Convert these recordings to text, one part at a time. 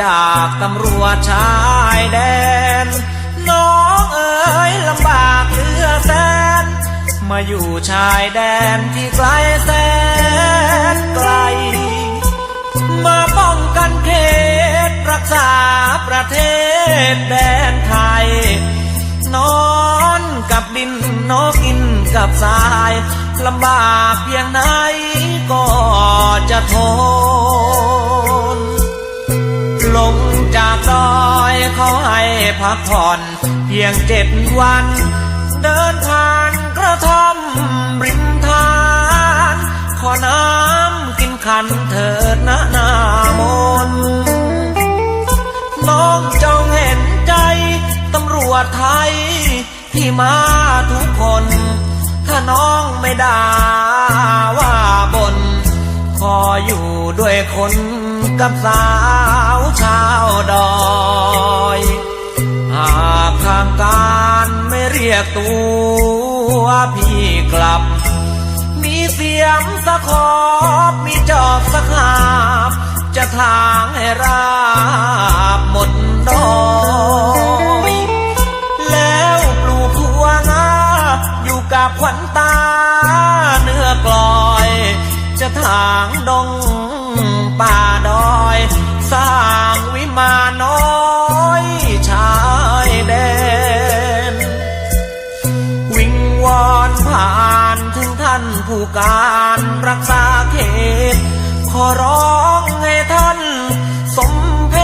จากตำรวจชายแดน น้องเอ๋ยลำบากเหลือแสน มาอยู่ชายแดนที่ไกลแสนไกล มาป้องกันเขตรักษาประเทศแดนไทย นอนกับดินนอนกินกับทรายลำบากเพียงไหนก็จะทน พักผ่อน เพียงเจ็ดวัน เดินผ่านกระท่อมริมทาน ขอน้ำกินขันเถิดนะนามนน้องจงเห็นใจตำรวจไทย ที่มาทุกคน ถ้าน้องไม่ด่าว่าบน ขออยู่ด้วยคนกับสาวชาวดอ ตัวพี่กลับ มีเสียมสะขอบมีจอบสะขาบ จะทางให้ราบหมดดอยแล้วปลูกทัวงาอยู่กับขวัญตา เนื้อกลอย จะทางดงป่าดอย สร้างวิมานน้อยชายแดน ผ่านถึงท่านผู้การรักษาเขต ขอร้องให้ท่านสมเพ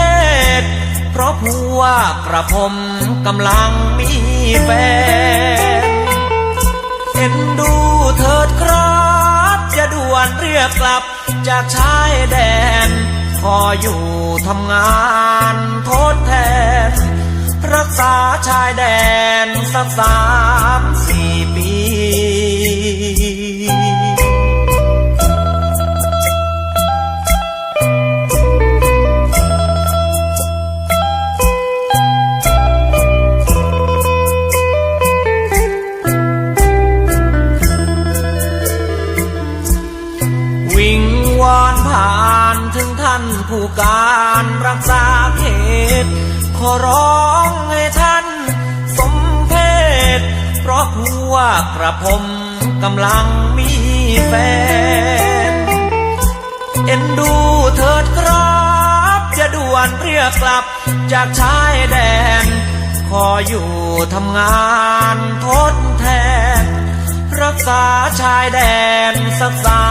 ศ เพราะผัวกระผมกำลังมีแฟนเอ็นดูเถิดครับจะด่วนเรียกกลับจากชายแดน ขออยู่ทำงานทดแทน รักษาชายแดนสักสามสี ผู้การรักษาเขตขอร้องให้ท่านสมเพศ เพราะผัวกระผมกำลังมีแฟน เอ็นดูเถิดครับจะด่วนเรียกกลับจากชายแดน ขออยู่ทำงานทดแทน รักษาชายแดนสักสา